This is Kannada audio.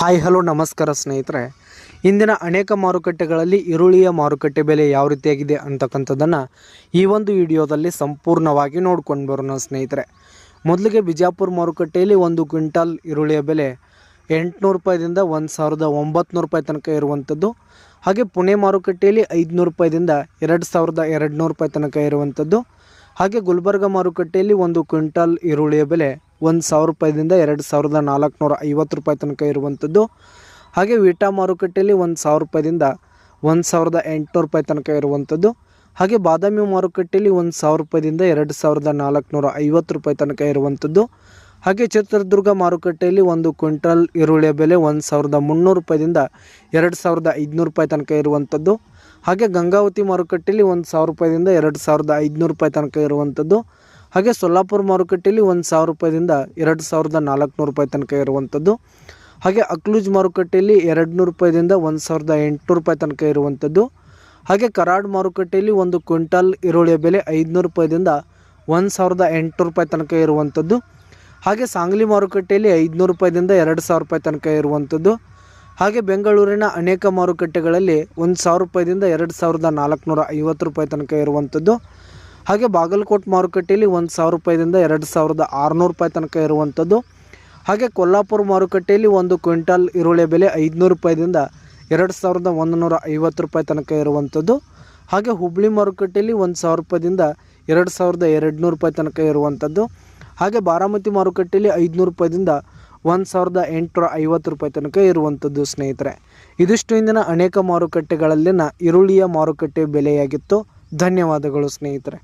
ಹಾಯ್, ಹಲೋ, ನಮಸ್ಕಾರ ಸ್ನೇಹಿತರೆ. ಇಂದಿನ ಅನೇಕ ಮಾರುಕಟ್ಟೆಗಳಲ್ಲಿ ಈರುಳ್ಳಿಯ ಮಾರುಕಟ್ಟೆ ಬೆಲೆ ಯಾವ ರೀತಿಯಾಗಿದೆ ಅಂತಕ್ಕಂಥದ್ದನ್ನು ಈ ಒಂದು ವಿಡಿಯೋದಲ್ಲಿ ಸಂಪೂರ್ಣವಾಗಿ ನೋಡ್ಕೊಂಡು ಬರೋಣ ಸ್ನೇಹಿತರೆ. ಮೊದಲಿಗೆ ಬಿಜಾಪುರ ಮಾರುಕಟ್ಟೆಯಲ್ಲಿ ಒಂದು ಕ್ವಿಂಟಾಲ್ ಈರುಳ್ಳಿಯ ಬೆಲೆ ಎಂಟುನೂರು ರೂಪಾಯಿದಿಂದ ಒಂದು ಸಾವಿರದ ಒಂಬತ್ತು ರೂಪಾಯಿ ತನಕ ಇರುವಂಥದ್ದು. ಹಾಗೆ ಪುಣೆ ಮಾರುಕಟ್ಟೆಯಲ್ಲಿ ಐದುನೂರು ರೂಪಾಯಿದಿಂದ ಎರಡು ಸಾವಿರದ ಎರಡು ನೂರು ರೂಪಾಯಿ ತನಕ ಇರುವಂಥದ್ದು. ಹಾಗೆ ಗುಲ್ಬರ್ಗ ಮಾರುಕಟ್ಟೆಯಲ್ಲಿ ಒಂದು ಕ್ವಿಂಟಾಲ್ ಈರುಳ್ಳಿಯ ಬೆಲೆ ಒಂದು ಸಾವಿರ ರೂಪಾಯಿದಿಂದ ಎರಡು ಸಾವಿರದ ನಾಲ್ಕುನೂರ ಐವತ್ತು ರೂಪಾಯಿ ತನಕ ಇರುವಂಥದ್ದು. ಹಾಗೆ ವೀಟಾ ಮಾರುಕಟ್ಟೆಯಲ್ಲಿ ಒಂದು ಸಾವಿರ ರೂಪಾಯಿದಿಂದ ಒಂದು ಸಾವಿರದ ಎಂಟುನೂರು ರೂಪಾಯಿ ತನಕ ಇರುವಂಥದ್ದು. ಹಾಗೆ ಬಾದಾಮಿ ಮಾರುಕಟ್ಟೆಯಲ್ಲಿ ಒಂದು ಸಾವಿರ ರೂಪಾಯಿದಿಂದ ಎರಡು ಸಾವಿರದ ನಾಲ್ಕುನೂರ ಐವತ್ತು ರೂಪಾಯಿ ತನಕ ಇರುವಂಥದ್ದು. ಹಾಗೆ ಚಿತ್ರದುರ್ಗ ಮಾರುಕಟ್ಟೆಯಲ್ಲಿ ಒಂದು ಕ್ವಿಂಟಲ್ ಈರುಳ್ಳಿಯ ಬೆಲೆ ಒಂದು ಸಾವಿರದ ಮುನ್ನೂರು ರೂಪಾಯಿದಿಂದ ಎರಡು ಸಾವಿರದ ಐದುನೂರು ರೂಪಾಯಿ ತನಕ ಇರುವಂಥದ್ದು. ಹಾಗೆ ಗಂಗಾವತಿ ಮಾರುಕಟ್ಟೆಯಲ್ಲಿ ಒಂದು ಸಾವಿರ ರೂಪಾಯಿದಿಂದ ಎರಡು ಸಾವಿರದ ಐದುನೂರು ರೂಪಾಯಿ ತನಕ ಇರುವಂಥದ್ದು. ಹಾಗೆ ಸೊಲ್ಲಾಪುರ ಮಾರುಕಟ್ಟೆಯಲ್ಲಿ ಒಂದು ಸಾವಿರ ರೂಪಾಯಿದಿಂದ ಎರಡು ಸಾವಿರದ ನಾಲ್ಕುನೂರು ರೂಪಾಯಿ ತನಕ ಇರುವಂಥದ್ದು ಹಾಗೆ ಅಕ್ಲೂಜ್ ಮಾರುಕಟ್ಟೆಯಲ್ಲಿ ಎರಡು ನೂರು ರೂಪಾಯಿದಿಂದ ಒಂದು ಸಾವಿರದ ಎಂಟುನೂರು ರೂಪಾಯಿ ತನಕ ಇರುವಂಥದ್ದು ಹಾಗೆ ಕರಾಡ್ ಮಾರುಕಟ್ಟೆಯಲ್ಲಿ ಒಂದು ಕ್ವಿಂಟಾಲ್ ಈರುಳ್ಳಿಯ ಬೆಲೆ ಐದುನೂರು ರೂಪಾಯಿದಿಂದ ಒಂದು ಸಾವಿರದ ಎಂಟುನೂರು ರೂಪಾಯಿ ತನಕ ಇರುವಂಥದ್ದು ಹಾಗೆ ಸಾಂಗ್ಲಿ ಮಾರುಕಟ್ಟೆಯಲ್ಲಿ ಐದುನೂರು ರೂಪಾಯಿದಿಂದ ಎರಡು ಸಾವಿರ ರೂಪಾಯಿ ತನಕ ಇರುವಂಥದ್ದು ಹಾಗೆ ಬೆಂಗಳೂರಿನ ಅನೇಕ ಮಾರುಕಟ್ಟೆಗಳಲ್ಲಿ ಒಂದು ಸಾವಿರ ರೂಪಾಯಿದಿಂದ ಎರಡು ಸಾವಿರದ ನಾಲ್ಕುನೂರ ಐವತ್ತು ರೂಪಾಯಿ ತನಕ ಇರುವಂಥದ್ದು ಹಾಗೆ ಬಾಗಲಕೋಟೆ ಮಾರುಕಟ್ಟೆಯಲ್ಲಿ ಒಂದು ಸಾವಿರ ರೂಪಾಯಿದಿಂದ ಎರಡು ಸಾವಿರದ ಆರುನೂರು ರೂಪಾಯಿ ತನಕ ಇರುವಂಥದ್ದು ಹಾಗೆ ಕೊಲ್ಲಾಪುರ ಮಾರುಕಟ್ಟೆಯಲ್ಲಿ ಒಂದು ಕ್ವಿಂಟಲ್ ಈರುಳ್ಳಿ ಬೆಲೆ ಐದುನೂರು ರೂಪಾಯಿದಿಂದ ಎರಡು ಸಾವಿರದ ಒಂದು ನೂರ ಐವತ್ತು ರೂಪಾಯಿ ತನಕ ಇರುವಂಥದ್ದು ಹಾಗೆ ಹುಬ್ಳಿ ಮಾರುಕಟ್ಟೆಯಲ್ಲಿ ಒಂದು ಸಾವಿರ ರೂಪಾಯಿದಿಂದ ಎರಡು ಸಾವಿರದ ಎರಡು ನೂರು ರೂಪಾಯಿ ತನಕ ಇರುವಂಥದ್ದು ಹಾಗೆ ಬಾರಾಮತಿ ಮಾರುಕಟ್ಟೆಯಲ್ಲಿ ಐದುನೂರು ರೂಪಾಯಿದಿಂದ ಒಂದು ಸಾವಿರದ ಎಂಟುನೂರ ಐವತ್ತು ರೂಪಾಯಿ ತನಕ ಇರುವಂಥದ್ದು ಸ್ನೇಹಿತರೆ. ಇದಿಷ್ಟು ಇಂದಿನ ಅನೇಕ ಮಾರುಕಟ್ಟೆಗಳಲ್ಲಿನ ಈರುಳ್ಳಿಯ ಮಾರುಕಟ್ಟೆ ಬೆಲೆಯಾಗಿತ್ತು. ಧನ್ಯವಾದಗಳು ಸ್ನೇಹಿತರೆ.